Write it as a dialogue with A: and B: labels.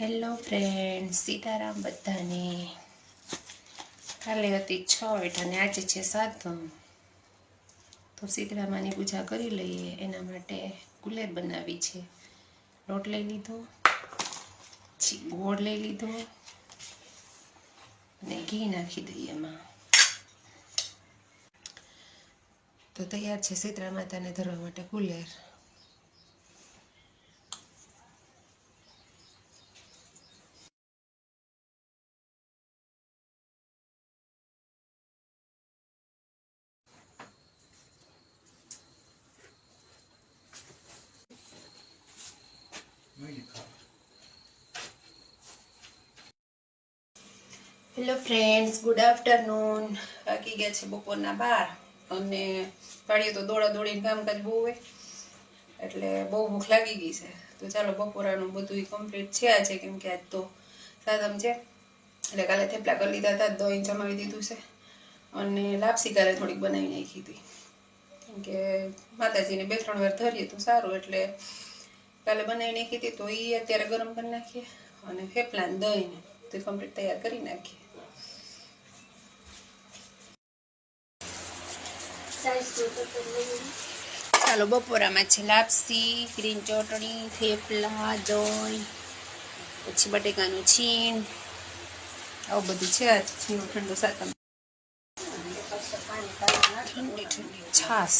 A: Hello friend Sitaram બધાને. કાલે હતી છ વેઠ અને આજે છે સાતમ. તો સીતરામાની પૂજા કરી લઈએ. એના માટે ગુલેર બનાવી છે. લોટ લઈ લીધો. ગોળ લઈ લીધો. અને ઘી નાખી દઈએ એમાં. તો તૈયાર છે સીતરા માતાને ધરવા માટે ગુલેર હેલો ફ્રેન્ડ્સ ગુડ આફ્ટરનૂન બાકી ગયા છે બપોરના બાર. અને પાડીએ તો દોડા દોડીને કામકાજ બહુ હોય. એટલે બહુ ભૂખ લાગી ગઈ છે. તો ચાલો બપોરાનું બધું કમ્પ્લીટ છે આજે, કેમ કે આજ તો સાતમ છે. એટલે કાલે થેપલા કરી લીધા હતા, દહીં જમાવી દીધું છે. અને લાપસી કાલે થોડીક બનાવી નાખી હતી. કેમ કે માતાજીને બે ત્રણ વાર ધરીએ તો સારું, એટલે કાલે બનાવી નાખી હતી તો એ અત્યારે ગરમ કરી નાખીએ અને થેપલા ને દહીં ને તે કમ્પ્લીટ તૈયાર કરી નાખીએ ચાલો બપોરામાં છે લાપસી ગ્રીન ચટણી થેપલા દહીં પછી બટેકાનું છીણ આવું બધું છે આજ છીણું ઠંડુ સાતમ ઠંડી ઠંડી છાસ